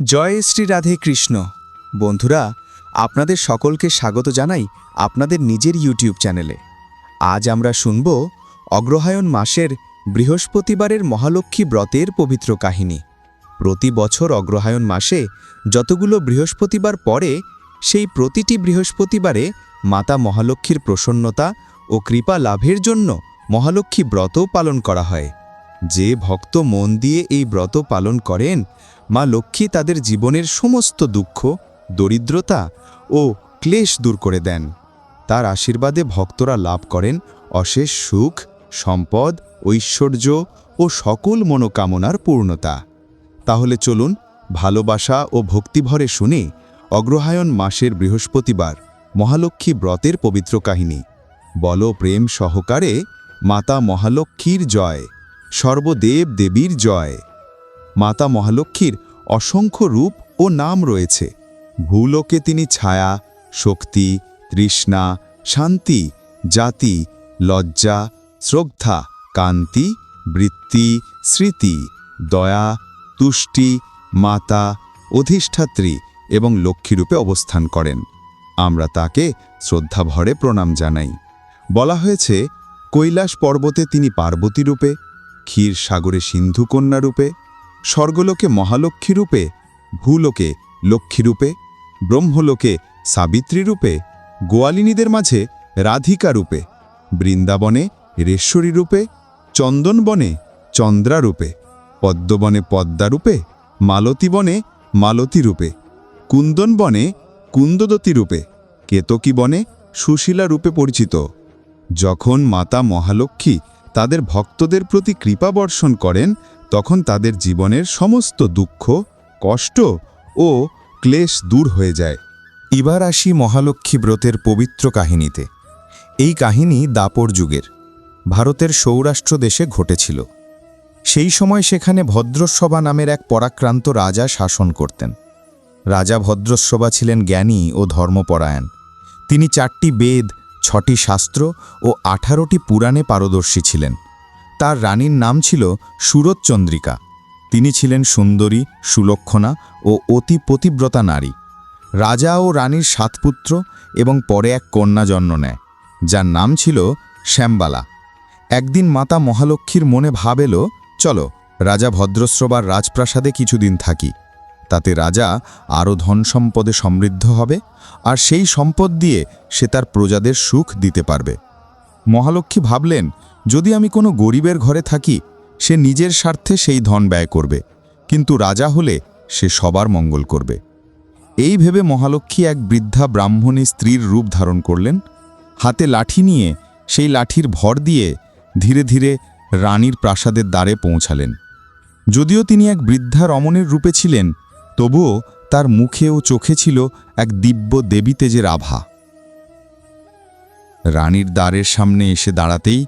জয় শ্রী রাধে কৃষ্ণ। বন্ধুরা, আপনাদের সকলকে স্বাগত জানাই আপনাদের নিজের ইউটিউব চ্যানেলে। আজ আমরা শুনব অগ্রহায়ণ মাসের বৃহস্পতিবারের মহালক্ষ্মী ব্রতের পবিত্র কাহিনী। প্রতি বছর অগ্রহায়ণ মাসে যতগুলো বৃহস্পতিবার পরে সেই প্রতিটি বৃহস্পতিবারে মাতা মহালক্ষ্মীর প্রসন্নতা ও কৃপা লাভের জন্য মহালক্ষ্মী ব্রতও পালন করা হয়। যে ভক্ত মন দিয়ে এই ব্রত পালন করেন মা লক্ষ্মী তাদের জীবনের সমস্ত দুঃখ, দরিদ্রতা ও ক্লেশ দূর করে দেন। তার আশীর্বাদে ভক্তরা লাভ করেন অশেষ সুখ, সম্পদ, ঐশ্বর্য ও সকল মনোকামনার পূর্ণতা। তাহলে চলুন ভালোবাসা ও ভক্তিভরে শুনে অগ্রহায়ণ মাসের বৃহস্পতিবার মহালক্ষ্মী ব্রতের পবিত্র কাহিনী। বল প্রেম সহকারে মাতা মহালক্ষ্মীর জয়, সর্বদেব দেবীর জয়। মাতা মহালক্ষ্মীর অসংখ্য রূপ ও নাম রয়েছে। ভূলোকে তিনি ছায়া, শক্তি, তৃষ্ণা, শান্তি, জাতি, লজ্জা, শ্রদ্ধা, কান্তি, বৃত্তি, স্মৃতি, দয়া, তুষ্টি, মাতা, অধিষ্ঠাত্রী এবং লক্ষ্মীরূপে অবস্থান করেন। আমরা তাকে শ্রদ্ধাভরে প্রণাম জানাই। বলা হয়েছে, কৈলাস পর্বতে তিনি পার্বতী রূপে ক্ষীর সাগরে সিন্ধুকন্যা রূপে স্বর্গলোকে মহালক্ষ্মী রূপে, ভূলোকে লক্ষ্মীরূপে ব্রহ্মলোকে সাবিত্রী রূপে, গোয়ালিনীদের মাঝে রাধিকা রূপে, বৃন্দাবনে রেশ্বরী রূপে, চন্দনবনে চন্দ্রারূপে পদ্মবনে পদ্মা রূপে, মালতীবনে মালতী রূপে, কুন্দনবনে কুন্দদতী রূপে কেতকী বনে সুশীলা রূপে পরিচিত। যখন মাতা মহালক্ষ্মী তাদের ভক্তদের প্রতি কৃপা বর্ষণ করেন তখন তাদের জীবনের সমস্ত দুঃখ, কষ্ট ও ক্লেশ দূর হয়ে যায়। এবার আসি মহালক্ষ্মী ব্রতের পবিত্র কাহিনীতে। এই কাহিনী দাপর যুগের। ভারতের সৌরাষ্ট্র দেশে ঘটেছিল। সেই সময় সেখানে ভদ্রস্বভা নামের এক পরাক্রান্ত রাজা শাসন করতেন। রাজা ভদ্রস্বভা ছিলেন জ্ঞানী ও ধর্মপরায়ণ। তিনি চারটি বেদ, ছটি শাস্ত্র ও আঠারোটি পুরাণে পারদর্শী ছিলেন। তার রানীর নাম ছিল সুরতচন্দ্রিকা। তিনি ছিলেন সুন্দরী, সুলক্ষণা ও অতি পতিব্রতা নারী। রাজা ও রানীর সাত পুত্র এবং পরে এক কন্যা জন্ম নেয়, যার নাম ছিল শ্যামবালা। একদিন মাতা মহালক্ষ্মীর মনে ভাব এলো, চলো, রাজা ভদ্রশ্রবার রাজপ্রাসাদে কিছুদিন থাকি। তাতে রাজা আরও ধন সম্পদে সমৃদ্ধ হবে, আর সেই সম্পদ দিয়ে সে তার প্রজাদের সুখ দিতে পারবে। মহালক্ষ্মী ভাবলেন, যদি আমি কোনো গরিবের ঘরে থাকি, সে নিজের স্বার্থে সেই ধন ব্যয় করবে, কিন্তু রাজা হলে সে সবার মঙ্গল করবে। এই ভেবে মহালক্ষ্মী এক বৃদ্ধা ব্রাহ্মণী স্ত্রীর রূপ ধারণ করলেন। হাতে লাঠি নিয়ে সেই লাঠির ভর দিয়ে ধীরে ধীরে রানীর প্রাসাদের দ্বারে পৌঁছালেন। যদিও তিনি এক বৃদ্ধা রমণের রূপে ছিলেন, তবুও তার মুখে ও চোখে ছিল এক দিব্য দেবী তেজের আভা। রানীর দ্বারের সামনে এসে দাঁড়াতেই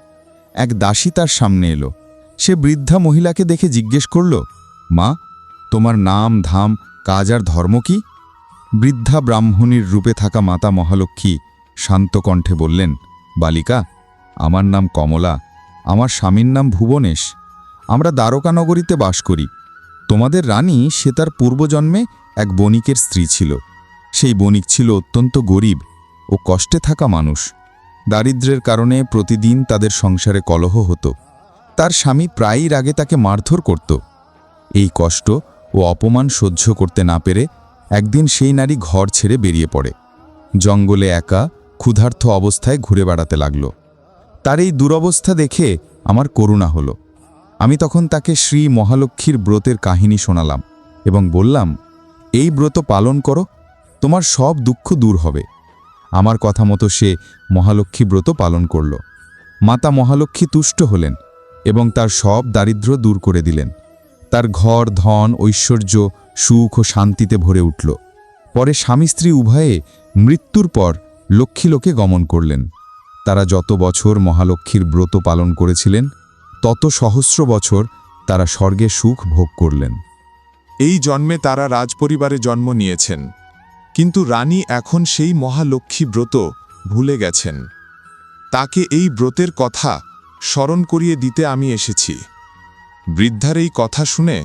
এক দাসী তার সামনে এলো। সে বৃদ্ধা মহিলাকে দেখে জিজ্ঞেস করল, মা, তোমার নাম, ধাম, কাজ আর ধর্ম কি? বৃদ্ধা ব্রাহ্মণীর রূপে থাকা মাতা মহালক্ষ্মী শান্ত কণ্ঠে বললেন, বালিকা, আমার নাম কমলা, আমার স্বামীর নাম ভুবনেশ। আমরা দ্বারকানগরীতে বাস করি। তোমাদের রানী সে তার পূর্বজন্মে এক বণিকের স্ত্রী ছিল। সেই বণিক ছিল অত্যন্ত গরিব ও কষ্টে থাকা মানুষ। দারিদ্র্যের কারণে প্রতিদিন তাদের সংসারে কলহ হতো। তার স্বামী প্রায়ই রাগে তাকে মারধর করত। এই কষ্ট ও অপমান সহ্য করতে না পেরে একদিন সেই নারী ঘর ছেড়ে বেরিয়ে পড়ে। জঙ্গলে একা ক্ষুধার্থ অবস্থায় ঘুরে বেড়াতে লাগল। তার এই দুরবস্থা দেখে আমার করুণা হলো। আমি তখন তাকে শ্রী মহালক্ষ্মীর ব্রতের কাহিনী শোনালাম এবং বললাম, এই ব্রত পালন করো, তোমার সব দুঃখ দূর হবে। আমার কথা মতো সে মহালক্ষ্মী ব্রত পালন করল। মাতা মহালক্ষ্মী তুষ্ট হলেন এবং তার সব দারিদ্র্য দূর করে দিলেন। তার ঘর, ধন, ঐশ্বর্য, সুখ ও শান্তিতে ভরে উঠল। পরে স্বামী স্ত্রী উভয়ে মৃত্যুর পর লক্ষ্মীলোকে গমন করলেন। তারা যত বছর মহালক্ষ্মীর ব্রত পালন করেছিলেন, তত সহস্র বছর তারা স্বর্গে সুখ ভোগ করলেন। এই জন্মে তারা রাজপরিবারে জন্ম নিয়েছেন। কিন্তু রানী এখন সেই মহালক্ষ্মী ব্রত ভুলে গেছেন। তাকে এই ব্রতের কথা স্মরণ করিয়ে দিতে আমি এসেছি। বৃদ্ধার এই কথা শুনে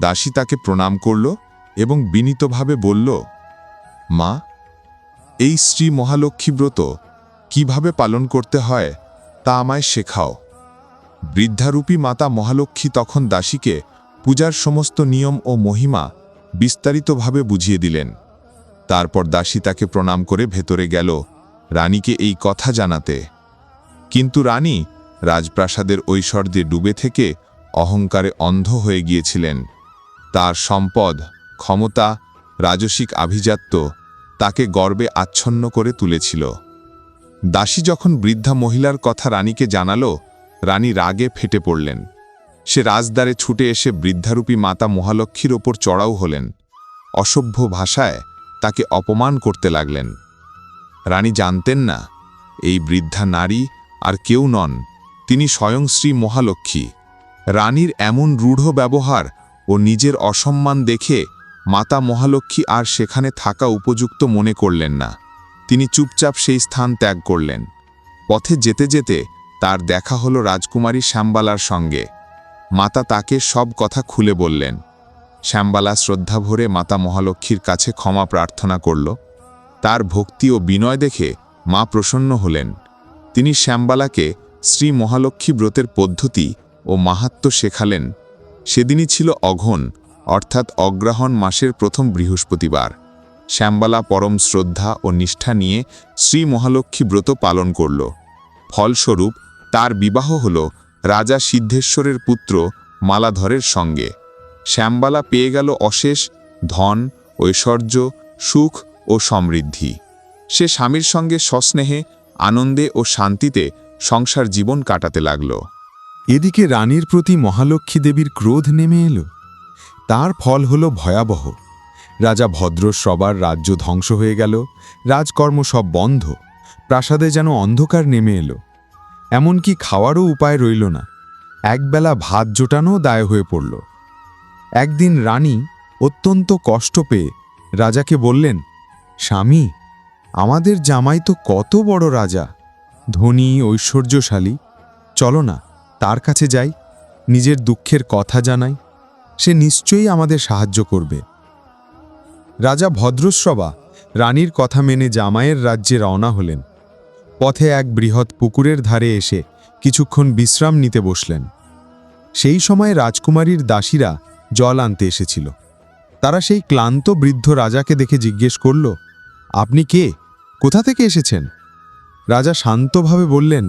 দাসী তাকে প্রণাম করল এবং বিনীতভাবে বলল, মা, এই শ্রী মহালক্ষ্মী ব্রত কীভাবে পালন করতে হয় তা আমায় শেখাও। বৃদ্ধারূপী মাতা মহালক্ষ্মী তখন দাসীকে পূজার সমস্ত নিয়ম ও মহিমা বিস্তারিতভাবে বুঝিয়ে দিলেন। তারপর দাসী তাকে প্রণাম করে ভেতরে গেল, রানীকে এই কথা জানাতে। কিন্তু রানী রাজপ্রাসাদের ঐশ্বর্যে ডুবে থেকে অহংকারে অন্ধ হয়ে গিয়েছিলেন। তার সম্পদ, ক্ষমতা, রাজসিক আভিজাত্য তাকে গর্বে আচ্ছন্ন করে তুলেছিল। দাসী যখন বৃদ্ধা মহিলার কথা রানীকে জানালো, রানী রাগে ফেটে পড়লেন। সে রাজদ্বারে ছুটে এসে বৃদ্ধারূপী মাতা মহালক্ষ্মীর ওপর চড়াও হলেন। অসভ্য ভাষায় তাকে অপমান করতে লাগলেন। রানী জানতেন না, এই বৃদ্ধা নারী আর কেউ নন, তিনি স্বয়ং শ্রী মহালক্ষ্মী। রানীর এমন রূঢ় ব্যবহার ও নিজের অসম্মান দেখে মাতা মহালক্ষ্মী আর সেখানে থাকা উপযুক্ত মনে করলেন না। তিনি চুপচাপ সেই স্থান ত্যাগ করলেন। পথে যেতে যেতে তার দেখা হলো রাজকুমারী শ্যামবালার সঙ্গে। মাতা তাকে সব কথা খুলে বললেন। শ্যামবালা শ্রদ্ধা ভরে মাতা মহালক্ষ্মীর কাছে ক্ষমা প্রার্থনা করল। তার ভক্তি ও বিনয় দেখে মা প্রসন্ন হলেন। তিনি শ্যামবালাকে শ্রী মহালক্ষ্মী ব্রতের পদ্ধতি ও মাহাত্ম্য শেখালেন। সেদিনই ছিল অঘন, অর্থাৎ অগ্রহণ মাসের প্রথম বৃহস্পতিবার। শ্যামবালা পরম শ্রদ্ধা ও নিষ্ঠা নিয়ে শ্রী মহালক্ষ্মী ব্রত পালন করল। ফলস্বরূপ তার বিবাহ হল রাজা সিদ্ধেশ্বরের পুত্র মালাধরের সঙ্গে। শ্যামবালা পেয়ে গেল অশেষ ধন, ঐশ্বর্য, সুখ ও সমৃদ্ধি। সে স্বামীর সঙ্গে সস্নেহে, আনন্দে ও শান্তিতে সংসার জীবন কাটাতে লাগল। এদিকে রানীর প্রতি মহালক্ষ্মী দেবীর ক্রোধ নেমে এলো। তার ফল হল ভয়াবহ। রাজা ভদ্রশ্রবার রাজ্য ধ্বংস হয়ে গেল, রাজকর্ম সব বন্ধ, প্রাসাদে যেন অন্ধকার নেমে এলো। এমনকি খাওয়ারও উপায় রইল না। একবেলা ভাত জোটানো দায় হয়ে পড়ল। একদিন রানী অত্যন্ত কষ্ট পেয়ে রাজাকে বললেন, স্বামী, আমাদের জামাই তো কত বড় রাজা। ধনী, ঐশ্বর্যশালী। চলো না, তার কাছে যাই। নিজের দুঃখের কথা জানাই। সে নিশ্চয়ই আমাদের সাহায্য করবে। রাজা ভদ্রশ্রবা রানীর কথা মেনে জামাইয়ের রাজ্যে রওনা হলেন। পথে এক বৃহৎ পুকুরের ধারে এসে কিছুক্ষণ বিশ্রাম নিতে বসলেন। সেই সময় রাজকুমারীর দাসীরা জল আনতে এসেছিল। তারা সেই ক্লান্ত বৃদ্ধ রাজাকে দেখে জিজ্ঞেস করল, আপনি কে? কোথা থেকে এসেছেন? রাজা শান্তভাবে বললেন,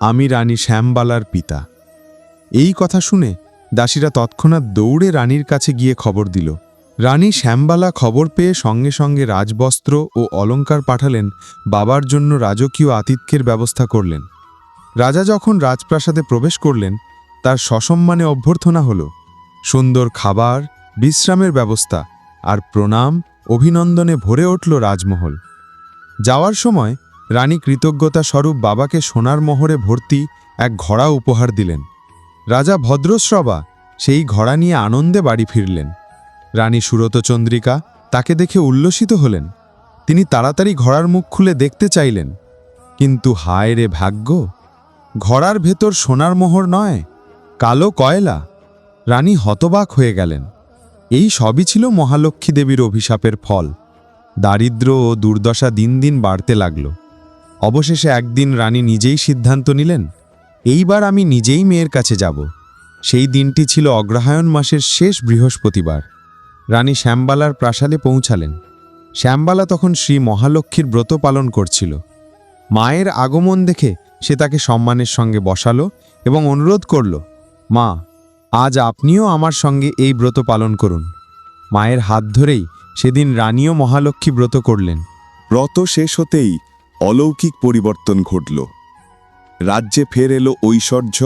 আমি রানী শ্যামবালার পিতা। এই কথা শুনে দাসীরা তৎক্ষণাৎ দৌড়ে রানীর কাছে গিয়ে খবর দিল। রানী শ্যামবালা খবর পেয়ে সঙ্গে সঙ্গে রাজবস্ত্র ও অলঙ্কার পাঠালেন, বাবার জন্য রাজকীয় আতিথ্যের ব্যবস্থা করলেন। রাজা যখন রাজপ্রাসাদে প্রবেশ করলেন, তার সসম্মানে অভ্যর্থনা হল। সুন্দর খাবার, বিশ্রামের ব্যবস্থা আর প্রণাম অভিনন্দনে ভরে উঠল রাজমহল। যাওয়ার সময় রানী কৃতজ্ঞতা স্বরূপ বাবাকে সোনার মোহরে ভর্তি এক ঘোড়া উপহার দিলেন। রাজা ভদ্রশ্রবা সেই ঘোড়া নিয়ে আনন্দে বাড়ি ফিরলেন। রানী সুরতচন্দ্রিকা তাকে দেখে উল্লসিত হলেন। তিনি তাড়াতাড়ি ঘোড়ার মুখ খুলে দেখতে চাইলেন, কিন্তু হায় রে ভাগ্য, ঘোড়ার ভেতর সোনার মোহর নয়, কালো কয়লা রানী হতবাক হয়ে গেলেন। এই সবই ছিল মহালক্ষ্মী দেবীর অভিশাপের ফল। দারিদ্র ও দুর্দশা দিন দিন বাড়তে লাগল। অবশেষে একদিন রানী নিজেই সিদ্ধান্ত নিলেন, এইবার আমি নিজেই মেয়ের কাছে যাব। সেই দিনটি ছিল অগ্রহায়ণ মাসের শেষ বৃহস্পতিবার রানী শ্যামবালার প্রাসাদে পৌঁছালেন। শ্যামবালা তখন শ্রী মহালক্ষ্মীর ব্রত পালন করছিল। মায়ের আগমন দেখে সে তাকে সম্মানের সঙ্গে বসালো এবং অনুরোধ করল, মা আজ আপনিও আমার সঙ্গে এই ব্রত পালন করুন। মায়ের হাত ধরেই সেদিন রানীও মহালক্ষ্মী ব্রত করলেন। ব্রত শেষ হতেই অলৌকিক পরিবর্তন ঘটল। রাজ্যে ফের এলো ঐশ্বর্য,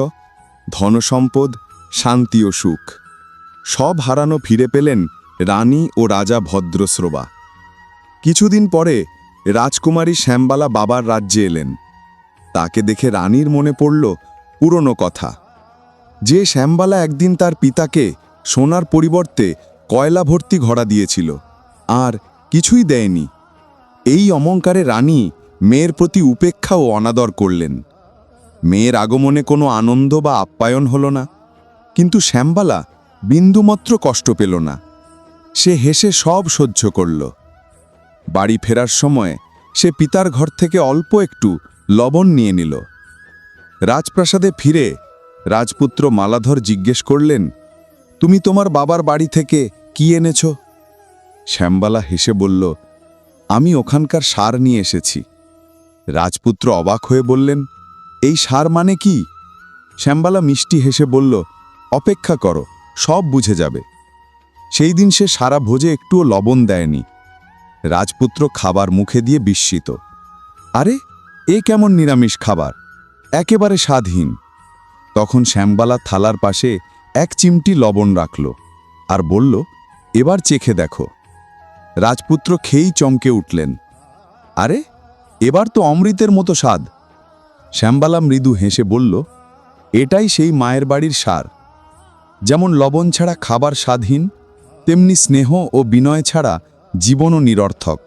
ধনসম্পদ, শান্তি ও সুখ। সব হারানো ফিরে পেলেন রানী ও রাজা ভদ্রশ্রবা। কিছুদিন পরে রাজকুমারী শ্যামবালা বাবার রাজ্যে এলেন। তাকে দেখে রানীর মনে পড়ল পুরনো কথা। যে শ্যামবালা একদিন তার পিতাকে সোনার পরিবর্তে কয়লা ভর্তি ঘোড়া দিয়েছিল, আর কিছুই দেয়নি। এই অমঙ্কারে রানী মেয়ের প্রতি উপেক্ষা ও অনাদর করলেন। মেয়ের আগমনে কোনো আনন্দ বা আপ্যায়ন হল না, কিন্তু শ্যামবালা বিন্দুমাত্র কষ্ট পেল না। সে হেসে সব সহ্য করল। বাড়ি ফেরার সময় সে পিতার ঘর থেকে অল্প একটু লবণ নিয়ে নিল। রাজপ্রাসাদে ফিরে রাজপুত্র মালাধর জিজ্ঞেস করলেন, তুমি তোমার বাবার বাড়ি থেকে কি এনেছ? শ্যামবালা হেসে বলল, আমি ওখানকার সার নিয়ে এসেছি। রাজপুত্র অবাক হয়ে বললেন, এই সার মানে কি? শ্যামবালা মিষ্টি হেসে বলল, অপেক্ষা করো, সব বুঝে যাবে। সেই দিন সে সারা ভোজে একটুও লবণ দেয়নি। রাজপুত্র খাবার মুখে দিয়ে বিস্মিত, আরে, এ কেমন নিরামিষ খাবার? একেবারে স্বাদহীন। তখন শ্যামবালা থালার পাশে এক চিমটি লবণ রাখল আর বলল, এবার চেখে দেখো। রাজপুত্র খেয়েই চমকে উঠলেন। আরে, এবার তো অমৃতের মতো স্বাদ। শ্যামবালা মৃদু হেসে বলল, এটাই সেই মায়ের বাড়ির সার। যেমন লবণ ছাড়া খাবার স্বাদহীন তেমনি স্নেহ ও বিনয় ছাড়া জীবনও নিরর্থক।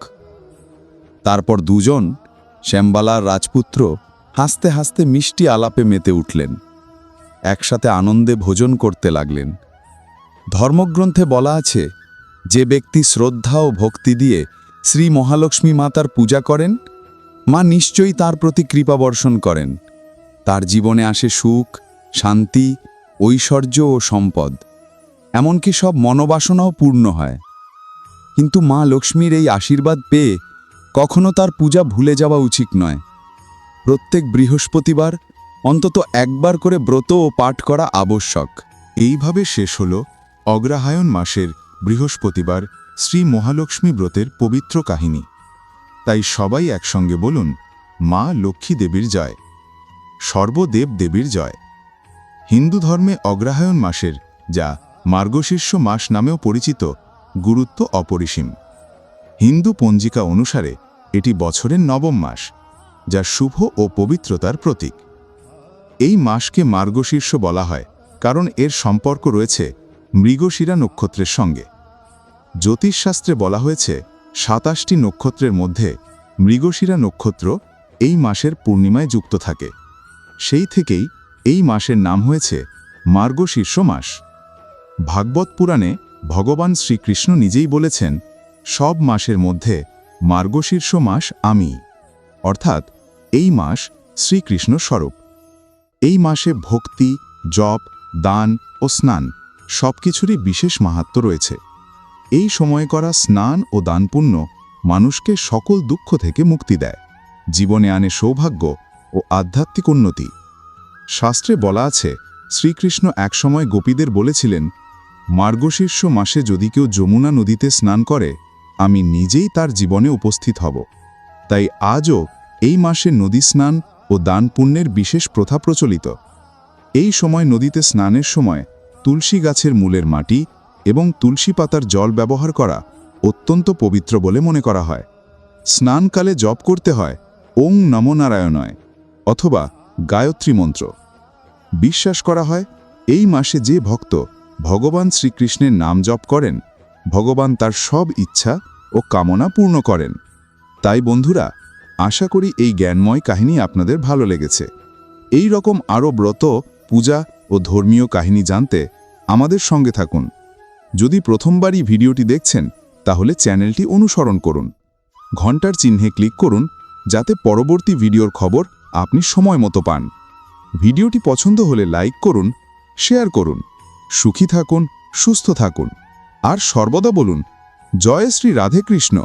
তারপর দুজন শ্যামবালার রাজপুত্র হাসতে হাসতে মিষ্টি আলাপে মেতে উঠলেন। একসাথে আনন্দে ভোজন করতে লাগলেন। ধর্মগ্রন্থে বলা আছে, যে ব্যক্তি শ্রদ্ধা ও ভক্তি দিয়ে শ্রী মহালক্ষ্মী মাতার পূজা করেন, মা নিশ্চয়ই তার প্রতি কৃপা বর্ষণ করেন। তার জীবনে আসে সুখ, শান্তি, ঐশ্বর্য ও সম্পদ। এমনকি সব মনোবাসনাও পূর্ণ হয়। কিন্তু মা লক্ষ্মীর এই আশীর্বাদ পেয়ে কখনো তার পূজা ভুলে যাওয়া উচিত নয়। প্রত্যেক বৃহস্পতিবার অন্তত একবার করে ব্রত ও পাঠ করা আবশ্যক। এইভাবে শেষ হল অগ্রহায়ণ মাসের বৃহস্পতিবার শ্রী মহালক্ষ্মী ব্রতের পবিত্র কাহিনী। তাই সবাই একসঙ্গে বলুন, মা লক্ষ্মী দেবীর জয়, সর্বদেব দেবীর জয়। হিন্দু ধর্মে অগ্রহায়ণ মাসের, যা মার্গশীর্ষ মাস নামেও পরিচিত, গুরুত্ব অপরিসীম। হিন্দু পঞ্জিকা অনুসারে এটি বছরের নবম মাস, যা শুভ ও পবিত্রতার প্রতীক। এই মাসকে মার্গশীর্ষ বলা হয়, কারণ এর সম্পর্ক রয়েছে মৃগশিরা নক্ষত্রের সঙ্গে। জ্যোতিষশাস্ত্রে বলা হয়েছে, সাতাশটি নক্ষত্রের মধ্যে মৃগশিরা নক্ষত্র এই মাসের পূর্ণিমায় যুক্ত থাকে। সেই থেকেই এই মাসের নাম হয়েছে মার্গশীর্ষ মাস। ভাগবত পুরাণে ভগবান শ্রীকৃষ্ণ নিজেই বলেছেন, সব মাসের মধ্যে মার্গশীর্ষ মাস আমি। অর্থাৎ এই মাস শ্রীকৃষ্ণ স্বরূপ। এই মাসে ভক্তি, জপ, দান ও স্নান সবকিছুরই বিশেষ মাহাত্ম রয়েছে। এই সময়ে করা স্নান ও দানপুণ্য মানুষকে সকল দুঃখ থেকে মুক্তি দেয়। জীবনে আনে সৌভাগ্য ও আধ্যাত্মিক উন্নতি। শাস্ত্রে বলা আছে, শ্রীকৃষ্ণ একসময় গোপীদের বলেছিলেন, মার্গশীর্ষ মাসে যদি কেউ যমুনা নদীতে স্নান করে, আমি নিজেই তার জীবনে উপস্থিত হব। তাই আজও এই মাসে নদী স্নান ও দান পুণ্যের বিশেষ প্রথা প্রচলিত। এই সময় নদীতে স্নানের সময় তুলসী গাছের মূলের মাটি এবং তুলসী পাতার জল ব্যবহার করা অত্যন্ত পবিত্র বলে মনে করা হয়। স্নানকালে জপ করতে হয় ওং নমো নারায়ণয় অথবা গায়ত্রী মন্ত্র। বিশ্বাস করা হয় এই মাসে যে ভক্ত ভগবান শ্রীকৃষ্ণের নাম জপ করেন, ভগবান তার সব ইচ্ছা ও কামনা পূর্ণ করেন। তাই বন্ধুরা আশা করি এই জ্ঞানময় কাহিনী আপনাদের ভালো লেগেছে। এই রকম আরও ব্রত, পূজা ও ধর্মীয় কাহিনী জানতে আমাদের সঙ্গে থাকুন। যদি প্রথমবারই ভিডিওটি দেখছেন, তাহলে চ্যানেলটি অনুসরণ করুন। ঘণ্টার চিহ্নে ক্লিক করুন, যাতে পরবর্তী ভিডিওর খবর আপনি সময় মতো পান। ভিডিওটি পছন্দ হলে লাইক করুন, শেয়ার করুন, সুখী থাকুন, সুস্থ থাকুন। আর সর্বদা বলুন, জয় শ্রী রাধে কৃষ্ণ।